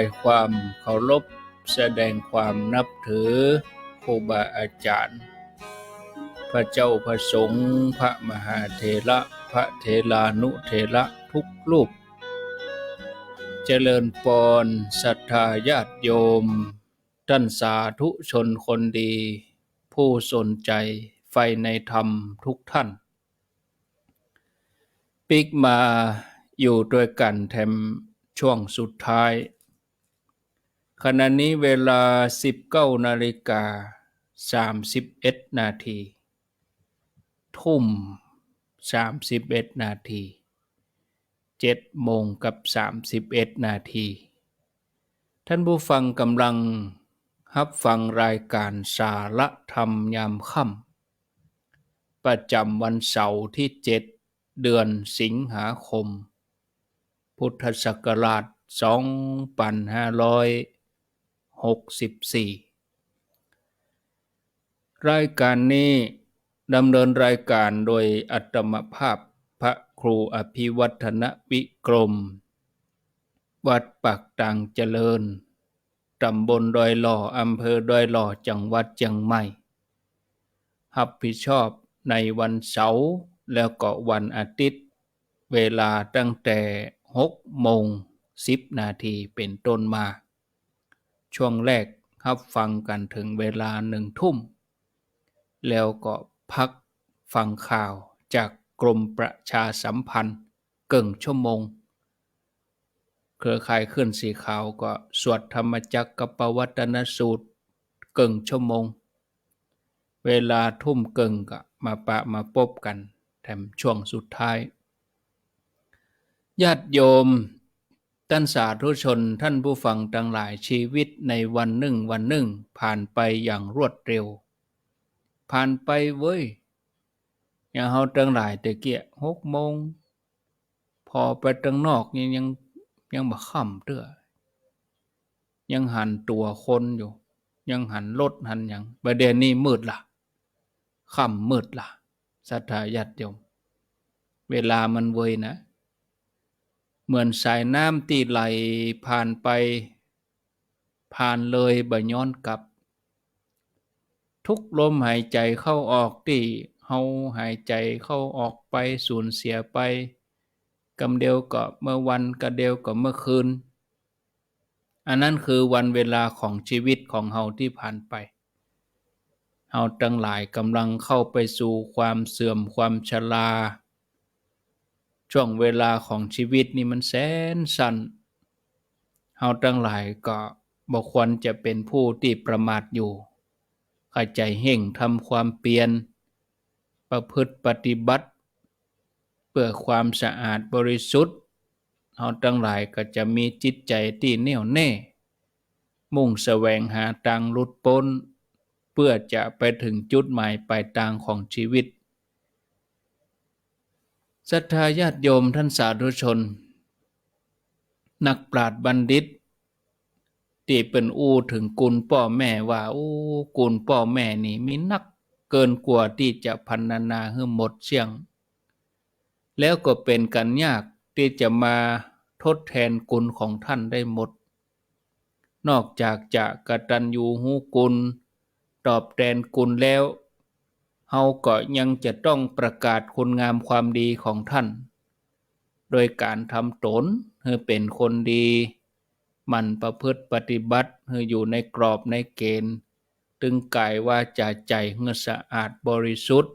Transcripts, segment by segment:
ายความเคารพแสดงความนับถือครูบาอาจารย์ พระเจ้าพระสงฆ์พระมหาเถระพระเถรานุเถระทุกรูป เจริญปอนศรัทธาญาติโยม ท่านสาธุชนคนดี ผู้สนใจไฟในธรรมทุกท่าน ปิกมาอยู่ด้วยกันแถมช่วงสุดท้าย ขณะนี้เวลา 19นาฬิกา31 นาที ทุ่ม 31 นาที7โมงกับ 31 นาที ท่านผู้ฟังกำลังรับฟังรายการสาระธรรมยามค่ำประจำวันเสาร์ที่ 7 เดือนสิงหาคม พุทธศักราช 2564รายการนี้ดำเนินรายการโดยอัตมภาพพระครูอภิวัฒนวิกรม วัดปักตังเจริญ ตำบลดอยหล่ออำเภอดอยหล่อจังหวัดเชียงใหม่รับผิดชอบในวันเสาร์แล้วก็วันอาทิตย์ เวลาตั้งแต่6โมง10 นาทีเป็นต้นมา ช่วงแรกครับฟังกันถึงเวลาหนึ่งทุ่ม แล้วก็พักฟังข่าวจากกรมประชาสัมพันธ์เกิ่งชั่วโมง เครือข่ายขึ้นสีขาวก็สวดธรรมจักรกับปวัตนสูตรเกิ่งชั่วโมง เวลาทุ่มเก่งก็มาปะมาพบกันแถมช่วงสุดท้าย ญาติโยม ท่านสาธุชนท่านผู้ฟังทั้งหลายชีวิตในวันหนึ่งวันหนึ่ง ผ่านไปอย่างรวดเร็ว ผ่านไปเว้ย อย่างเฮาตั้งหลายแต่เกียหกโมง พอไปตั้งนอกยังยังยังบ่ค่ำเด้อยังหันตัวคนอยู่ ยังหันรถหันยังประเดี๋ยนี้มืดละค่ำมืดละศรัทธาญาติโยม เวลามันเวยนะ เหมือนสายน้ำตีไหลผ่านไป ผ่านเลยบ่ย้อนกลับ ทุกลมหายใจเข้าออกที่เฮาหายใจเข้าออกไปสูญเสียไปกำเดียวก็เมื่อวันกะเดียวก็เมื่อคืน อันนั้นคือวันเวลาของชีวิตของเฮาที่ผ่านไปเฮาทั้งหลายกำลังเข้าไปสู่ความเสื่อมความชรา ช่วงเวลาของชีวิตนี่มันแสนสั้นเฮาทั้งหลายก็บ่ควรจะเป็นผู้ที่ประมาทอยู่ข้าใจเห่งทำความเปลี่ยน ประพฤติปฏิบัติ เพื่อความสะอาดบริสุทธิ์เฮาทั้งหลายก็จะมีจิตใจที่แน่วแน่ มุ่งแสวงหาทางหลุดพ้น เพื่อจะไปถึงจุดหมายปลายทางของชีวิต ศรัทธาญาติโยมท่านสาธุชน นักปราชญ์บัณฑิตที่เป็นอู้ถึงกุลพ่อแม่ว่าอู้กุลพ่อแม่นี่มีนักเกินกว่าที่จะพันนานาให้หมดเสียง แล้วก็เป็นกันยากที่จะมาทดแทนกุลของท่านได้หมด นอกจากจะกระตัญญูหูกุล ตอบแทนกุลแล้ว เฮาก็ยังจะต้องประกาศคุณงามความดีของท่าน โดยการทำตนให้เป็นคนดี มันประพฤติปฏิบัติให้อยู่ในกรอบในเกณฑ์ตึงกายว่าจาใจเงื่อสะอาดบริสุทธิ์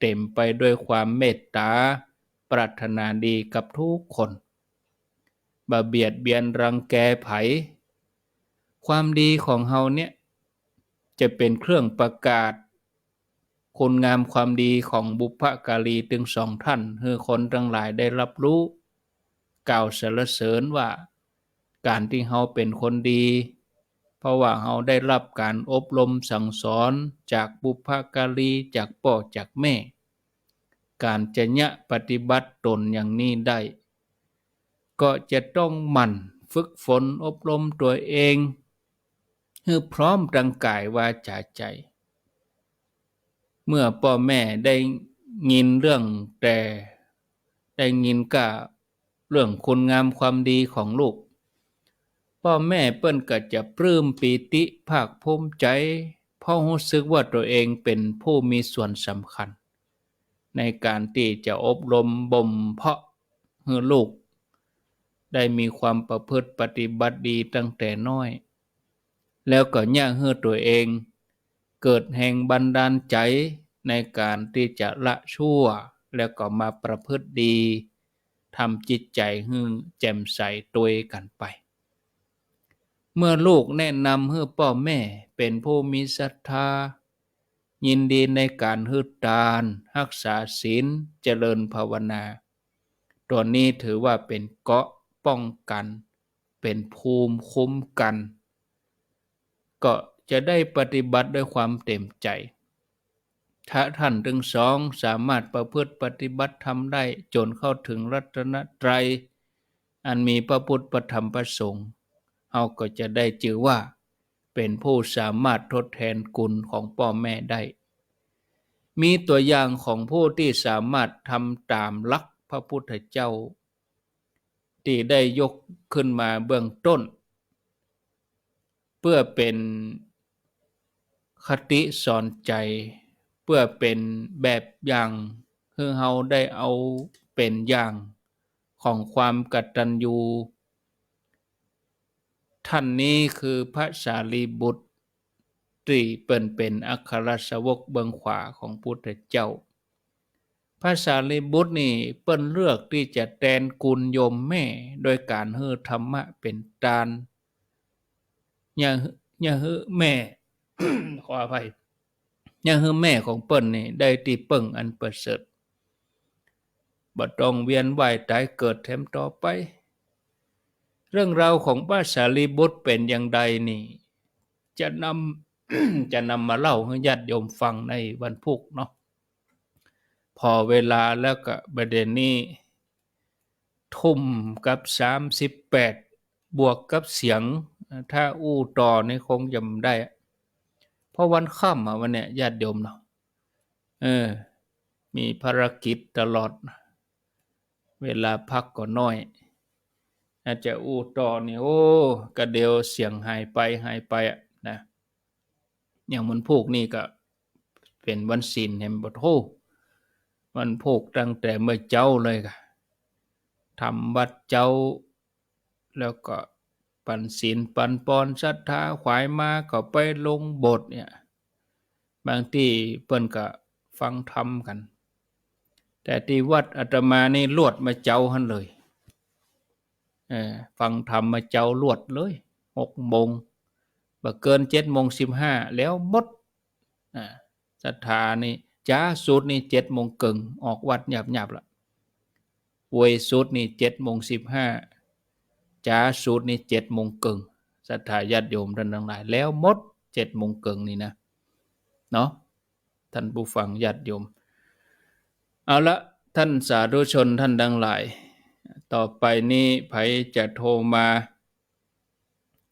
เต็มไปด้วยความเมตตา ปรารถนาดีกับทุกคนบาเบียดเบียนรังแกไผ ความดีของเฮาเนี่ยจะเป็นเครื่องประกาศ คุณงามความดีของบุพการีถึงสองท่านให้คนทั้งหลายได้รับรู้ กล่าวสรรเสริญว่า การที่เฮาเป็นคนดี เพราะว่าเฮาได้รับการอบรมสั่งสอนจากบุพการีจากพ่อจากแม่ การจะยะปฏิบัติตนอย่างนี้ได้ ก็จะต้องหมั่นฝึกฝนอบรมตัวเองให้พร้อมร่างกายวาจาใจ เมื่อพ่อแม่ได้ยินเรื่องแต่ ได้ยินก็เรื่องคุณงามความดีของลูก พ่อแม่เปิ้นก็จะปลื้มปีติภาคภูมิใจเพราะรู้สึกว่าตัวเองเป็นผู้มีส่วนสำคัญ ในการที่จะอบรมบ่มเพาะให้ลูก ได้มีความประพฤติปฏิบัติดีตั้งแต่น้อย แล้วก็ย่างให้ตัวเอง เกิดแห่งบันดาลใจในการที่จะละชั่ว แล้วก็มาประพฤติดีทำจิตใจให้แจ่มใสตัวกันไป เมื่อลูกแนะนำให้พ่อแม่เป็นผู้มีศรัทธา ยินดีในการฮึดทาน รักษาศีลเจริญภาวนา ตัวนี้ถือว่าเป็นเกาะป้องกัน เป็นภูมิคุ้มกัน ก็ จะได้ปฏิบัติด้วยความเต็มใจ ถ้าท่านทั้งสองสามารถประพฤติปฏิบัติทำได้จนเข้าถึงรัตนตรัย อันมีพระพุทธพระธรรมพระสงฆ์เราก็จะได้จือว่า เป็นผู้สามารถทดแทนกุลของพ่อแม่ได้ มีตัวอย่างของผู้ที่สามารถทำตามลักพระพุทธเจ้า ที่ได้ยกขึ้นมาเบื้องต้น เพื่อเป็น ติสอนใจเพื่อเป็นแบบอย่างคือเฮาได้เอาเป็นอย่างของความกตัญญูท่านนี้คือพระสารีบุตรที่เปิ่นเป็นอัครสาวกเบื้องขวาของพุทธเจ้า พระสารีบุตรนี่เปิ้นเลือกที่จะแทนกุลโยมแม่โดยการเฮือธรรมะเป็นตานอย่าอย่าเฮือแม่ ขออภัยย่าเฮือแม่ของเปิ้นนี่ได้ตีเปิ่งอันประเสริฐบ่ต้องเวียนว่ายตายเกิดแถมต่อไป เรื่องราวของพระสารีบุตรเป็นอย่างใดนี่ จะนำจะนำมาเล่าให้ญาติโยมฟังในวันพุกเนาะพอเวลาแล้วก็ประเด็นนี้ ทุ่มกับสามสิบแปดบวกกับเสียง ถ้าอู้ต่อนี่คงจำได้ ราะวันค่ำอะวันเนี้ยญาติโยมเนาะเออ มีภารกิจตลอด เวลาพักก็น้อยอาจจะอู้ต่อนี่โอ้กระเดียวเสียงหายไปหายไปอะนะอย่างมันพูกนี่ก็เป็นวันศีลเห็นบ่โทวันพูกตั้งแต่เมื่อเจ้าเลยค่ะทำวัดเจ้า แล้วก็ ปันศีลปันปอนศรัทธาขวายมาก็ไปลงบทเนี่ยบางที่เปิ้นก็ฟังธรรมกัน แต่ที่วัดอาตมานี่ลวดมาเจ้าหันเลยเออฟังธรรมมาเจ้าลวดเลยหกโมงบ่เกินเจ็ดโมงสิบห้าแล้วหมดศรัทธานี่จ้าสุดนี่เจ็ดโมงเกิงออกวัดหยาบหยาบละเวยสุดนี่เจ็ดโมงสิบห้า จ้าสุดนี่เจ็ดโมงเกิงศรัทธาญาติโยมท่านทั้งหลาย แล้วมดเจ็ดโมงเกิงนี่นะเนาะท่านผู้ฟังญาติโยม เอาละท่านสาธุชนท่านทั้งหลาย ต่อไปนี้ไผจะโทรมา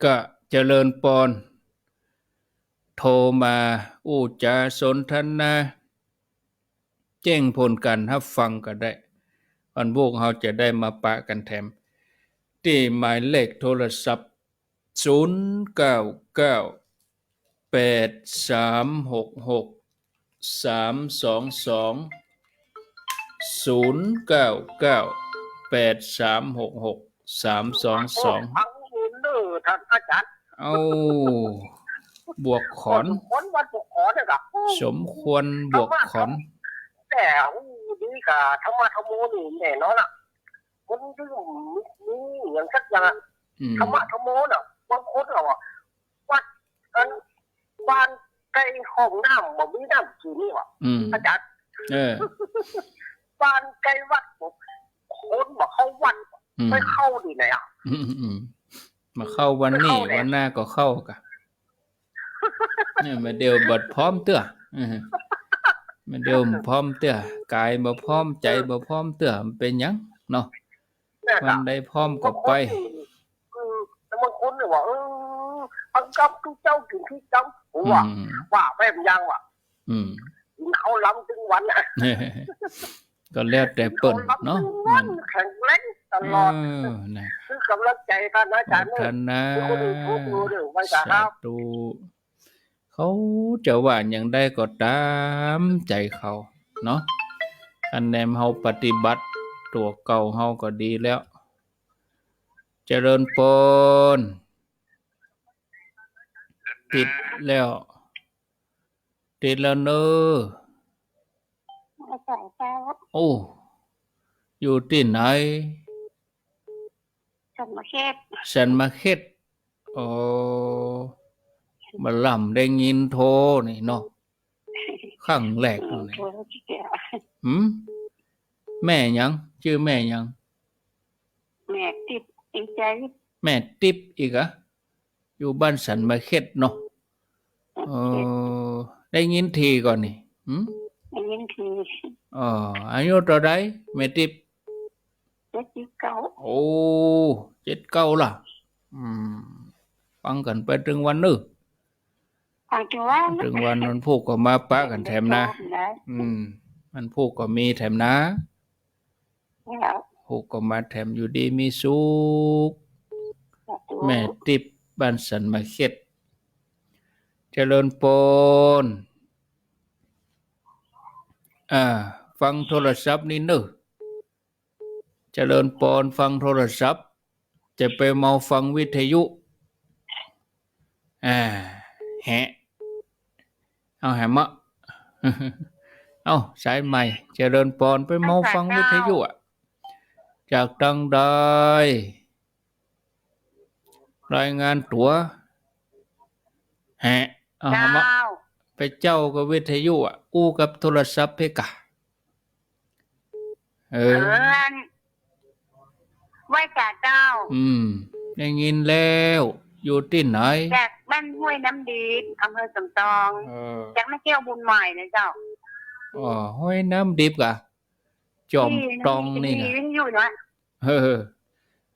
ก็เจริญปอนโทรมาอู้จาสนทนาแจ้งผลการรับฟังก็ได้วันพวกเราจะได้มาปะกันแถม ที่หมายเลขโทรศัพท์ 0 9 9 8 3 6 6 3 2 2 0 9 9 8 3 6 6 3 2 2ทั้งยืนเด้อท่านอาจารย์เอาบวกขอนคนวันปกขอเนี่ยครับสมควรบวกขอน แต่อู้ดีกับธรรมะธรรมโมนี่แน่นอนอะ คนที่มีอย่างสักอย่างอะอืมธรรมะธรรมโมน่ะบางคนเราอะวัดอันบ้านใกล้ห้องน้ำบ่มีน้ำกินนี่ว่ะอืมอาจารย์เออบ้านใกล้วัดผมคนบอกเข้าวัดอืมไม่เข้าดีไหนอะอืมอืมมาเข้าวันนี้เข้าแหละวันหน้าก็เข้ากะเนี่ยมาเดียวบดพร้อมเตื้ออือมาเดียวพร้อมเตื้อกายบ่พร้อมใจบ่พร้อมเตื้อมันเป็นหยังเนาะ เนี่ยวันะนใดพร้อมก็ไปคือแต่บางคนเนี่ยว่าเออพังกับทุกเจ้ากินที่จังผมอืว่ามว่าแม่มยังว่ะอืมกินเอาล้ำถึงวันอะก็แล้วแต่เปิ้นเนาะมัมันนแข็งแรงตลอดเออนะคือกำลังใจกันนะอาจารย์ท่านนะคือคนอื่นพูดดูเดี๋ยวไม่สาสาธุเขาจะว่าอย่างใดก็ตามใจเขา เนาะอันแนมเฮาปฏิบัติ ตัวเก่าเฮาก็ดีแล้ว เจริญปนติดแล้ว ติดแล้วเนออาจารย์ครับโอ้ อยู่ที่ไหนสมเขตฉันมาเฮ็ดโอ้มาล่ำได้ยินโทรนี่เนาะข้างแรกนี่โอ้ยแก่หืมแม่หยัง ชื่อแม่หยัง แม่ติดจริงใจแม่ติ๊บอีกอะอยู่บ้านสันมาเฮ็ดเนาะเออได้ยินทีก่อนนี่หืมอันนี้คืออ๋ออายุเท่าไรแม่ติ๊บเจ็ดสิบเก้าโอ้เจ็ดเก้าล่ะ อืมฟังกันไปถึงวันนึทางจังหวัดถึงวันมันพูกก็มาปะกันแถมนะ อืม มันพูกก็มีแถมนะ แล้วพูกก็มาแถมอยู่ดีมีสุขแม่ติบบ้านสันมาเข็ดเจริญปนอ่า ฟังโทรศัพท์นี่เนอะเจริญปนฟังโทรศัพท์ จะไปเมาฟังวิทยุ อ่าแฮะเอาแฮมะเอาสายใหม่ เจริญปนไปเมาฟังวิทยุอะ จากตังใดรายงานตัวแฮะเอาเจ้าแฮมะไปเจ้ากับวิทยุอะอู้กับโทรศัพท์เพกะ เอเอออไหว้จ่าเจ้า อืมได้ยินแล้ว อยู่ที่ไหนจากบ้านห้วยน้ำดีอำเภอสำตองเออจากแม่แก้วบุญใหม่นะเจ้าอ๋อห้วยน้ำดิบกะ จอมตองนี่มีนะวิทยุเนาะเออ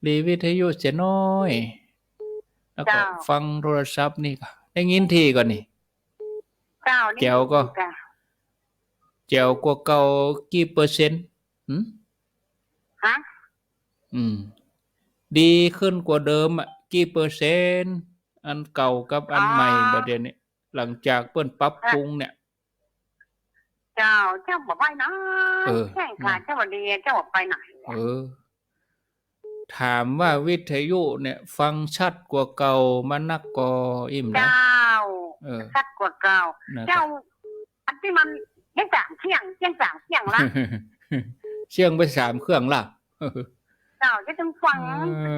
รีวิทยุเสียน้อย แล้วก็เจ้าฟังโทรศัพท์นี่ก็ได้ยินทีก่อนนี่เจ้านี่แก้วก็จ้ะเจียวกว่าเก่ากี่เปอร์เซ็นต์หืมฮะอืม ดีขึ้นกว่าเดิมอะกี่เปอร์เซ็นต์ อันเก่ากับอันใหม่ประเดี๋ยวนี้หลังจากเปิ้นปรับปรุงเนี่ย เจ้าเจ้าบอกไปนะเออแข่งขันเจ้าบอกดีเจ้าบอกไปไหนเออ ถามว่าวิทยุเนี่ย ฟังชัดกว่าเก่ามันนักกออิ่มนะเจ้าเออชัดกว่าเก่านะเจ้า อันที่มันยังสามเที่ยงเที่ยงสามเที่ยงละเชื่องไปสามเครื่องล่ะเจ้าจะต้องฟัง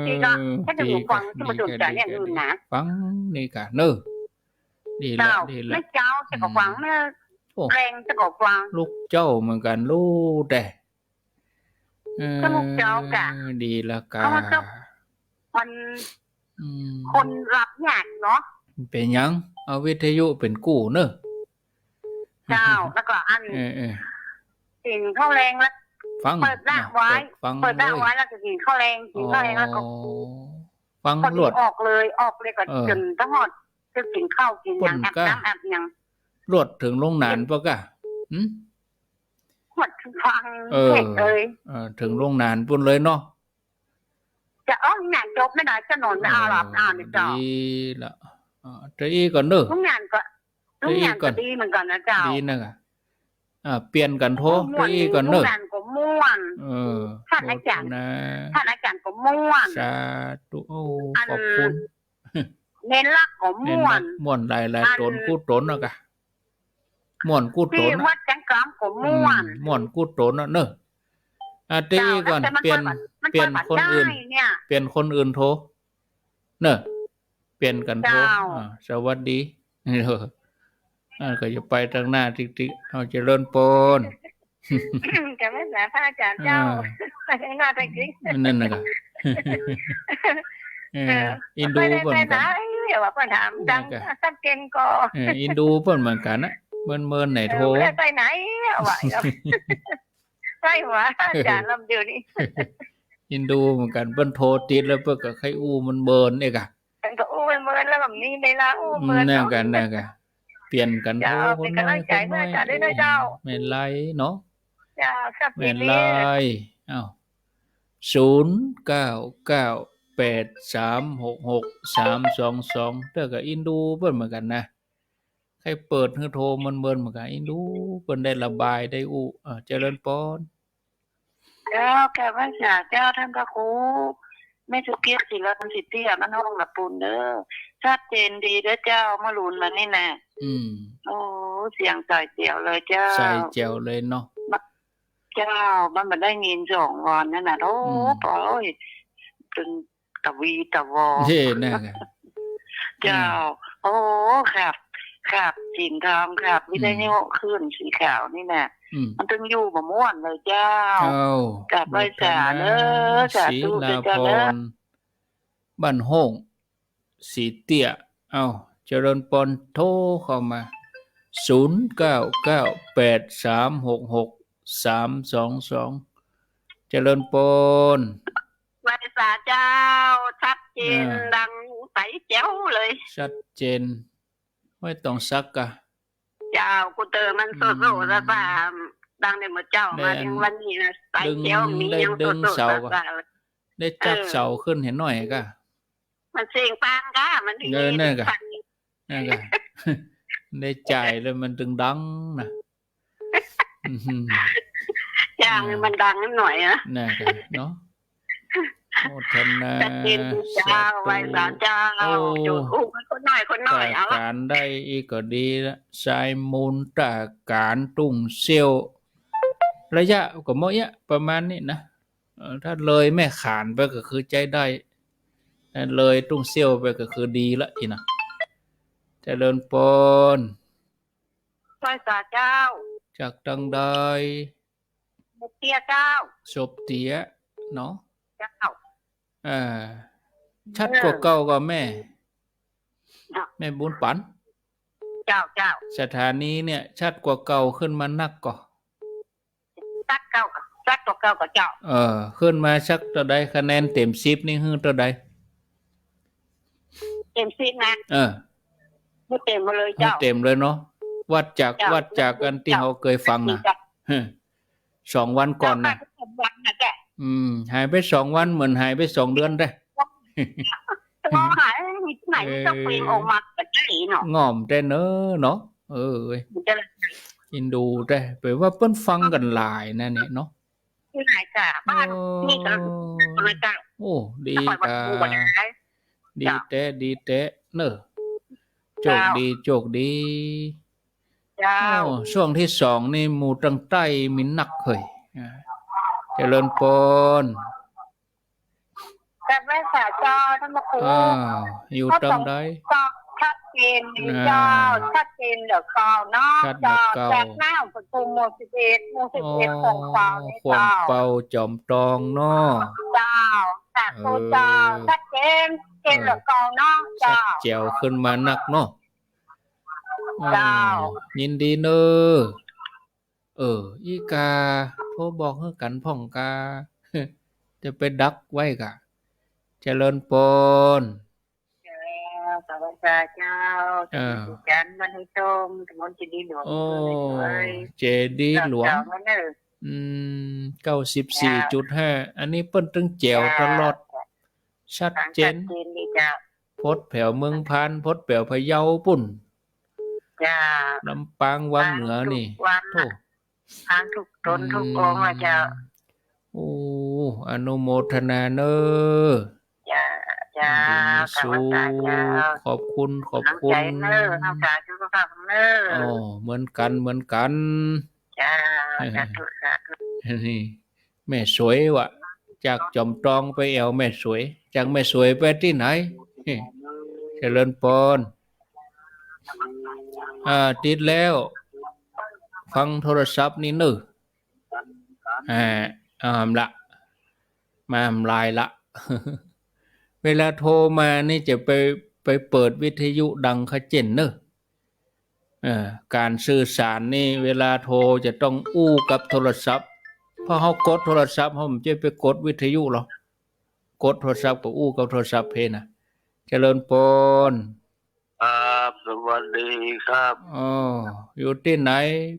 ทีก็ถ้าจะดีหูฟังจะมาดูใจอย่างดีอื่นนะฟังนี่กะเนอะดีละเจ้าดีไม่ละเจ้าจะก็ฟังเมื่อโอ้ แรงจะก็ฟังลูกเจ้าเหมือนกันลูกแต่เออก็ลูกเจ้ากะดีละกะเขาก็มันอืมคนรับยากเนาะเป็นหยัง เอาวิทยุเป็นกู้เนอะเจ้าแล้วก็อันเออเออกินข้าวแรงแล้วฟังเปิดหน้าไว้เปิดฟังเปิดหน้าเลยไว้แล้วก็กินข้าวแรงกินข้าวแรงแล้วก็อ๋อฟังพอรดีวดออกเลยออกเลยก็เออจนทั้งหมดจะกินข้าวกินอย่างปุ่อานบก็น้ำอาบอย่าง รวดถึงโรงหนานปะกะหืมหมดฟังเออเสร็จเลยเออถึงโรงหนานปุ่นเลยเนาะจะอ้อมงานจบไม่ได้จะนอนไม่เอาหลับอ่านเจ้าดีละอ่าเจะอีก่อนเนอะทุกงานก็ทุกงานดีก่ก็อนดีเหมือนกันนะเจ้าดีนะกะอ่าเปลี่ยนกันโทรม่เจะวนอีก่อนทุเนกอะงานก็ม่วนเออท่านอาจารย์โทษนะท่านอาจารย์ก็ม่วนสาธุโอ้อันขอบคุณเน้นรักก็เน้นม่วนะนม่วนหลายหลายอันตนกู้ตนนะกะ ม่วนกู้ตที่นนะวัดจังกรามก็อืม่วมนม่วนกู้ตนนะเนอะอะเจะอีก่อนแต่มัเปลี่ยนปิดมัเปลี่ยนปิดคนได้อื่นเนี่ยเปลี่ยนคนอื่นโทรเนอะเปลี่ยนกันโทรเจ้าอ่าสวัสดีเอออ่าก็จะไปทางหน้าติ๊กๆเอาเจริญปนจะไม่สาพระอาจารย์เจ้าไปข้างหน้าไปจริงนั่นน่ะก็เอออินดูไม่ได้เพิ่นไปเหมือนไหนกันเดี๋ยวว่าเพิ่นถามดังนี่ก็สักเก่งก็เอออินดูเพิ่นเหมือนกันนะ เมินเมินไหนโทรไม่ได้ไปไหนว่าไปหัวอาจารย์ลำเดียวนี้อินดูเหมือนกันเพิ่นโทรติดแล้วเพิ่นก็ใครอู้มันเบินเอกอะมันก็อู้เมินแล้วแบบนี้ในละอู้อืมเมินแน่เนาะกันแน่กันเปลี่ยนกันโทรเจ้าคเป็นนน้อยกำลังใจคนน้อยเพื่ออาจารย์ด้วยนะเจ้าแม่นไรเนาะเจ้าสับแม่นดีลายเอ้าศูนย์เก้าเก้าแปดสามหกหกสามสองสองเด้อกับอินดูเปิ้นเหมือนกันนะ ใครเปิดให้โทรมันเบิ่นเหมือนกันอินดูเปิ้นได้ระบายได้อู้อ่าเจริญปอนเจ้าแกว่าสาเจ้าท่านพระครูไม่สุเกียรติศิลปันสิทธิอะมันห้องละปูนเด้อชัดเจนดีเด้อเจ้ามาลุนมานี่แน่อืมโอ้เสียงใส่เจียวเลยเจ้าใส่แจวเลยเนาะเจ้ามันมาได้เงินสองวันนั่นน่ะโอ้อืมปล่อยจนตะวีตะวอเย่น่ะกะเจ้า โอ้ครับ ครับสินทองครับวิทยุขึ้นสีขาวนี่น่ะอืมมันต้องอยู่มาม่วนเลยเจ้าเอ้ากลับไปสาเด้อสาศรีธุลาเด้อพเจ้าเด้อรบ้านห้องสีเตี้ยเอ้าเจริญปอนโทรเข้ามาศูนย์เก้าเก้าแปดสามหกหกสามสองสองเจริญปอนไว้สาเจ้า ชัดเจนอ่าดังใสแจ๋วเลย ชัดเจน ไม่ต้องซักกะเจ้ากูเตอมันโซโซซาซาดังในหมดเจ้ามาถึงวันนี้นะใสแจ๋วมียังโซโซซาซาเโมทนาชัดเจนเจ้าไว้สาเจ้าโอ้จุดอุ้มคนหน่อยคนหน่อยเอาจากการได้อีกก็ดีละสายมูลจากการตุ้งเซียวระยะก็เมื่อยะประมาณนี้นะเอ่อถ้าเลยแม่ขานไปก็คือใจได้ถ้าเลยตุ้งเซียวไปก็คือดีละอีนะเจริญปอนไว้สาเจ้า จากดังใดเตี้ยเจ้าศพเตียเนาะเจ้า อ่าชัดกว่าเก่าก็แม่เนาะแม่บุญปัน เจ้าเจ้าสถานีเนี่ย ชัดกว่าเก่าขึ้นมานักก่อสักเก้ากับสักตัวเก้ากับเจ้า เออ ขึ้นมาชักตัวใดคะแนนเต็มสิบนี่คือตัวใดเต็มซีนะเออไม่เต็มมาเลยให้เจ้าเต็มเลยเนาะวัดจากเจ้าวัดจากกันที่เจ้าเราเคยฟังนะเจ้าฮะสองวันก่อนนะเจ้าก็วันนะแก อืม หายไปสองวันเหมือนหายไปสองเดือนได้มองหายมีที่ไหนมันจะเปลี่ยนออกมาแต่ไก่เนาะง่อมแต่เนอะเนาะเออเว้ยมันจะอินดูได้แปลว่าเปิ้นฟังกันหลายนะเนี่ยเนาะที่ไหนกะบ้านนี่ก็เลยเจ้าโอ้ดีคอยวัดกากูวันไหนดีแตะดีแตะเนอะโจเจ้ากดีโจกดีเจ้าโอ้ช่วงที่สองนี่หมู่ตังใต้มีนักเคยอ่า เจริญปนแต่แม่สาเจ้าท่านมาคุอ้าวอยู่ตังใดก็ชัดเจนดีเจ้าชัดเจนเดี๋ยวเขาเนาะชัดเดี๋ยวเจ้าเก่าจากหน้าประตูโมสิเอ็ดโมสิอ๋อเอ็ดของเขานี่ควงเจ้าเป่าจอมตองเนาะเจ้าจากโตเจ้าเออชัดเจนเจนเหลือเก่าเนาะชัดเจ้าแจวขึ้นมานักเนาะเจ้าอ๋อยินดีเนอ เออ อีกาโทรบอกให้กันพ่องกา จะไปดักไว้กะเจริญปนเจ้าสวัสดีเจ้าเออจันทร์มันให้ชมถนนจีดีหลวงโอ้เลยเจดีย์หลวงเจ้ามันเนอะอืมเก้าสิบสี่จุดห้าอันนี้เปิ้นตึงแจวตลอด ชัดทางเจชันดเจนดีเจ้าพดแผ่วเมืองพานพดแผ่วพะเยาปุ่นเจ้าลำปางวังเหนือนี่ทุกวันโธ่ ทางทุกตนทุกองค์อะเจ้าโอ้อนุโมทนาเนอจ้าจ้าดีสวัสสูดีเจ้าขอบคุณขอบน้ำคุใจณเนอน้ำใจสุขภาพเนออ๋อเหมือนกันเหมือนกันจ้าสาธุสาธุนี่แม่สวยว่ะจากจอมตองไปแอวแม่สวย จากแม่สวยไปที่ไหนเจริญปนอ่าติดแล้ว ฟังโทรศัพท์นี่เนึอ่าอามละ มาอำลายละ เวลาโทรมานี่จะไปไปเปิดวิทยุดังขะเจนเนอะเอ่อการสื่อสารนี่เวลาโทรจะต้องอู้กับโทรศัพท์เพราะเขากดโทรศัพท์เขาไม่จะไปกดวิทยุหรอกกดโทรศัพท์กับอู้กับโทรศัพท์เพนะเจริญปนครับ สวัสดีครับอ๋ออยู่ที่ไหน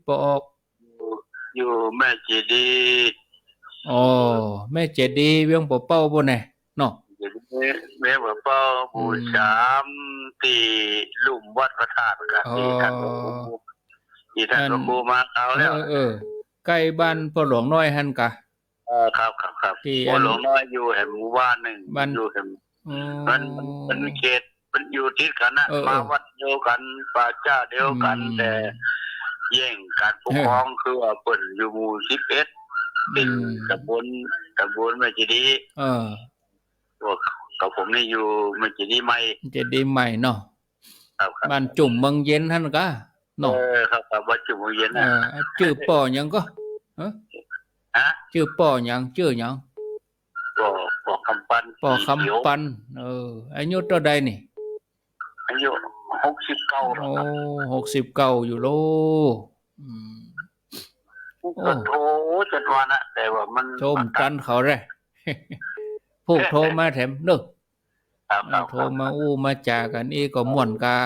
ปออกอยู่แม่จีดีอ๋อแม่เจดีย์เวียงปอเป้าบ่แน่เนาะอยู่ที่แม่บ่เป้าหมู่อืมสามตีหลุมวัดพระธาตุครับอ๋อที่ท่านพระครูที่ท่านพระครูมาเอาเอแล้วอเออใกล้บ้านพ่อหลวงน้อยหั่นกะเออครับครับครับที่โอ้อันหลวงน้อยอยู่แห่งหมู่บ้านหนึ่งบ้านอยู่แห่งอ๋อมันมันมันเขต มันอยู่ติดกันนะเออเออ มาวัดเดียวกันป่าเจ้าเดียวกัน อืม แต่แย่งการปกครองคือว่าเปิ่นอยู่หมู่สิบเอ็ดอืเป็นมตำบลตำบลแม่จีดีเออตัวกับผมนี่อยู่แม่จีดีใหม่เจดีย์ใหม่เนาะครับครับบ้านจุ่มเมืองเย็นหั่นกะเอเนาะอครับครับวัดจุมเย็นเอนะอชื่อป่อหยังก็ฮะชื่อป่อหยังชื่อหยังบ่บ่คำปันป่อสีเขียวคำปัน เอออายุเท่าใดนี่ อายุหกสิบเก้าแล้วโอ้ครับหกสิบเก้าอยู่โลอืมก็โทรจนวันนะแต่ว่ามันโทรมกันเขาเลยพวกโทรมาแถมเด้อครับครับโทรมาอู้มาจากันอีก็ม่วนกา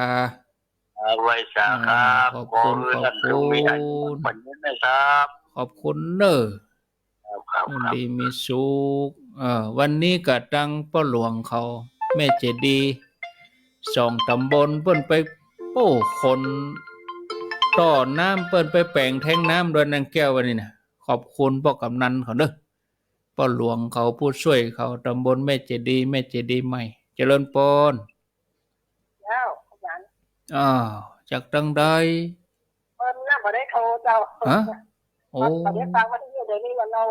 เอาไว้สาครับขอบขอคุณเพื่อนขอบคุณจงมีอายุปันยืนนะครับขอบคุณเด้อครับครับครับดีมีสุขเออวันนี้ก็ตั้งป้อหลวงเขาแม่เจดีย์ สองตำบลเปิ้นไปโป้คนต่อน้ำเปิ้นไปแปลงแทงน้ำด้วยนางแก้ววันนี้นะขอบคุณพ่อกำนันเขาเด้อป้อหลวงเขาผู้ช่วยเขาตำบลแม่เจดีย์แม่เจดีย์ใหม่ เจริญปนแล้วอย่างอ้าวจากตังใดเพิ่นน่ะบ่ได้โทรเจ้าฮะโอ้ตอนนี้ฟังว่าที่เดี๋ยวนี้วันเรา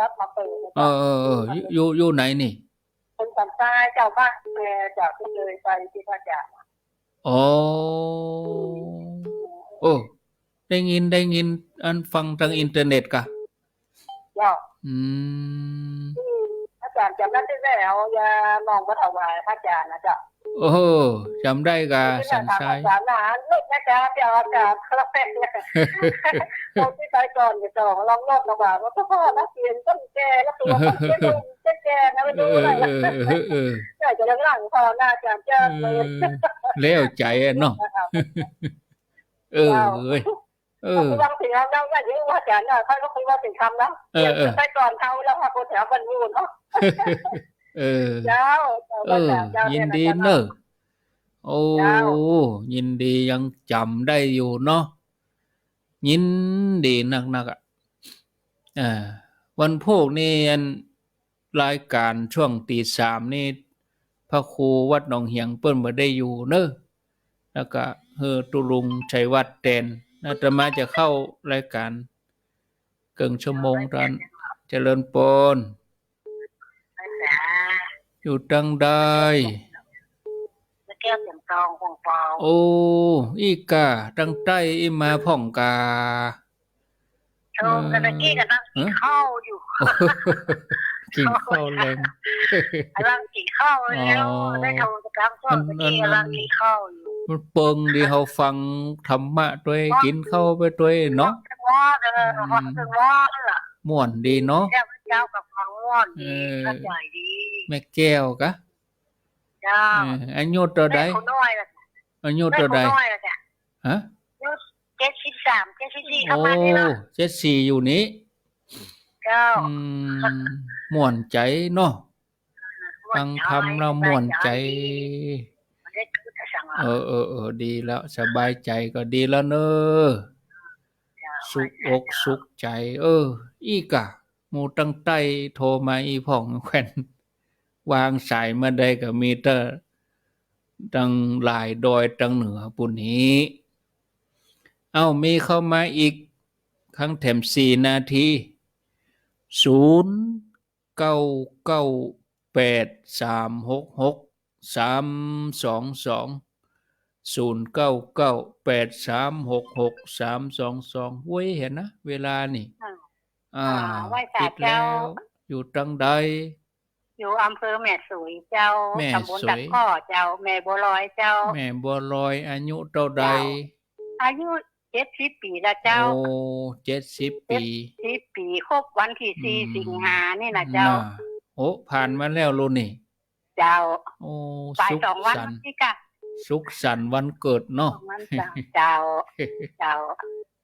รับมาเปิดเออเออเอออยู่อยู่ไหนนี่ คนสัมภาษณ์เจ้าบ้านแม่จากที่เลยไปที่พระจ่าอ๋อโอ้ได้ยินได้ยินอันฟังทางอินเทอร์เน็ตกะเจ้าอืมอา จารย์จำได้ที่แล้วยามองพระถวายพระอาจารย์นะเจ้าโอ้โหจำได้กะสันอาชายจารย์นะลูกนะจ๊ะเจ้าอาจารย์คาเฟ่เนี่ยเราที่ไปก่อนจะจองลองรอบระหว่างว่าพ่อนักเรียนต้นแก่แล้วตัวต้นแก่ต้นแก่นะไม่เอรู้ออะไรเออเออเออใช่จะหลังพอหน้าอาจารย์เจ้าเอเลยอแล้วใจอะเนาะเออ เอ้ยเออบางสิ่งเราเราไม่รู้ว่าอาจารย์เนี่ยเขาก็คุยว่าเป็นคำนะไปก่อนเขาแล้วค่ะคนแถวบรรลุเนาะเออเจ้าเออยินดีเนอะโอ้ยินดียังจำได้อยู่เนาะยินดีนักๆอะอ่าวันพวกนี้อันรายการช่วงตีสามนี่พระครูวัดหนองเหียงเปิ้นมาได้อยู่เนอะแล้วก็เฮอตุลุงชัยวัดแตน อาตมาจะเข้ารายการเกิงชั่วโมงตอนเจริญปนอยู่ตังได้แก้วเสียงกองของเปล่าโอ้ อีกาตั้งใต้อีมาพ่องกาชมกันตะกี้กันนั่งกินข้าวอยู่ กินข้าวแรงกำลังกินข้าวแล้วได้โทรสักครั้งก็ตะกี้กำลังกินข้าวอยู่มันเปิงดีเฮาฟังธรรมะด้วยกินข้าวไปด้วยเนาะถึงว่าเออฮอดถึงว่าล่ะม่วนดีเนาะแก้วเจ้ากับฟังว่อนดีเข้าใจดีแม่แก้วกะเจ้าเอออายุเท่าใดได้คนน้อยละอายุได้เท่าคนใดน้อยละจ้ะฮะเจ็ดสิบสามเจ็ดสิบสี่เข้าโอ้มานี่ละเจ็ดสี่อยู่นี้ เจ้าอืมม่วนใจเนาะฟังธรรมแล้วม่วนใจได้คือจะสั่งเออเออเออดีแล้ว สบายใจก็ดีแล้วเนอะสุกอกสุขใจ เออ อีกะหมูตั้งใต้โทรมาอีพ่องแควนวางสายมาได้ก็มีแต่ตังหลายดอยตังเหนือปุ่นนี้ เอามีเข้ามาอีก ครั้งแถมสี่นาที ศูนย์เก้าเก้าแปดสามหกหกสามสองสองศูนย์เก้าเก้าแปดสามหกหกสามสองสองเว้ยเห็นนะ เวลานี่ อ่าติดแล้วอยู่ตังใด อยู่อำเภอแม่สวยเจ้าแม่ตำบลสวยตะก้อเจ้า แม่บัวลอยเจ้า แม่บัวลอยอายุเท่าใด อายุ เจ็ดสิบปีละเจ้า โอ้เจ็ดสิบปีสิบปีครบวันที่สี่อืมสิงหานี่นะเจ้า น่โอ้ผ่านมาแล้วโลนี่ เจ้าโอ้บ่ายสุขสองวันสันต์ที่กะสุขสันต์วันเกิดสเนาะ องวันเจ้า เจ้าเจ้า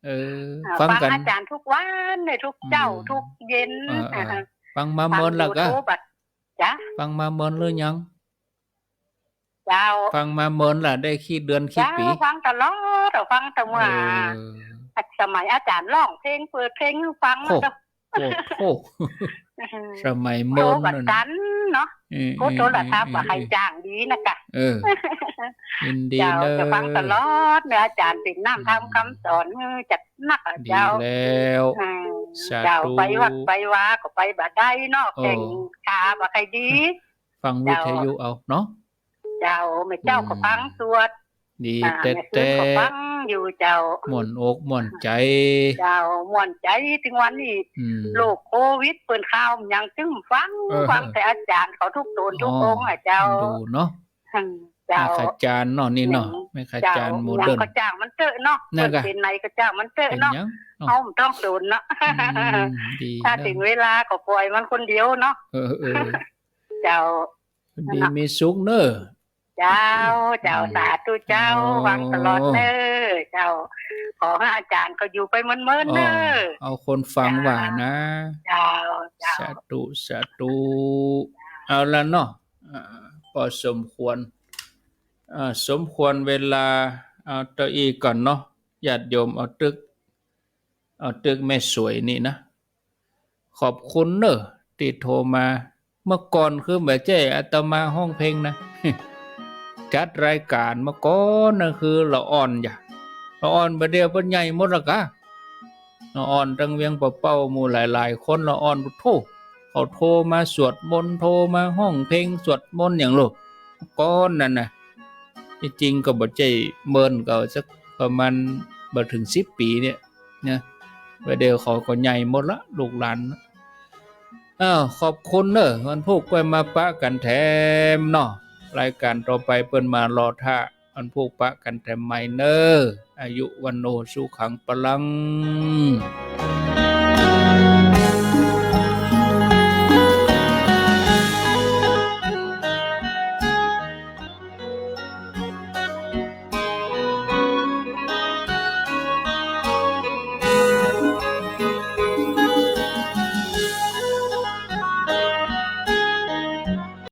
เออ อ่าฟังกัน อาจารย์ทุกวันในทุกเจ้าอืมทุกเย็นเออเอออ่าฟังมาเมินแล้วก็ ฟัง YouTube อะจ้ะฟังมาเมินหรือยัง เจ้าฟังมาเมินล่ะได้ขี้เดือนขี้เจ้าปีฟังตลอดเราฟังแต่เอว่าอสมัยอาจารย์ร้องเพลงเปิดเพลงให้ฟังโอ้แล้วโอ้โหสมัยโทเมิรนบัดนั่นกันเนาะเออโทรโทรศัพท์ว่าใครจ้างดีนะกะเออยินดีเจ้าเลยจะฟังตลอดเนี่ยอาจารย์เป็นน้ำทำคำสอนเออจัดนักอะดีเจ้าแล้วอืมสาธุเจ้าไปวัดไปวาก็ไปบัดได้เนาะโอ้แข่งชาบ่ใครดี ฟังวิทยุเอาเนาะ เจ้าไม่เจ้าก็ฟังสวดดีอ่าแต่แม่แต่ซื้อก็ฟังอยู่เจ้าม่วนอกม่วนใจ เจ้าม่วนใจถึงวันนี้อืมโรคโควิดเปิดข่าวยังจึงฟังเออฟังแต่อาจารย์เขาทุกโดนทุกอ๋อองค์อะเจ้าดูเนาะอืมแม่เจ้าขจารย์เนาะนี่เนาะอืมแม่ขเจ้าจารย์โมยัเดิร์นก็จ้างมันเตอะเนาะนั่นกะเปิดเป็นไหนก็จ้างมันเตอะเป็นเนาะหยังเอามันต้องโดนเนาะอืมดีถ้านะถึงเวลาก็ปล่อยมันคนเดียวเนาะเออเออเจ้าดีมีสุขเนอะ เจ้า เจ้าสาธุเจ้าอ๋อวังตลอดเด้อเจ้า ขอให้อาจารย์ก็อยู่ไปเมินๆอ๋อเด้อเอาคนฟังว่านะ เจ้าเจ้าสาธุสาธุเอาละเนาะอ่าพอสมควรอ่าสมควรเวลาเอาตัวอีก่อนเนาะญาติโยมเอาตึก เอาตึกแม่สวยนี่นะ ขอบคุณเนอะที่โทรมาเมื่อก่อนคือแบบเจ้อาตมาห้องเพลงนะ จัดรายการมื่อก่อนนะคือละอ่อนอย่าละอ่อนประเดี๋ยวเป็นใหญ่หมดละกะละอ่อนตั้งเวียงปะเป่าหมู่หลาย ๆ คนละอ่อนโทเขาโทรมาสวดมนต์โทรมาห้องเพลงสวดมนต์อย่างลูกก้อนนั่นนะที่จริงก็บ่ใจเมินก็สักประมาณบ่ถึงสิบปีเนี่ยนะประเดี๋ยวเขาก็ใหญ่หมดละลูกหลานอ้าวขอบคุณเนอะวันพูกไปมาปะกันแถมเนาะ รายการต่อไปเปิ้นมารอท่าอันพวกปะกันแต่ไม่เนออายุวันโนสุขังปลัง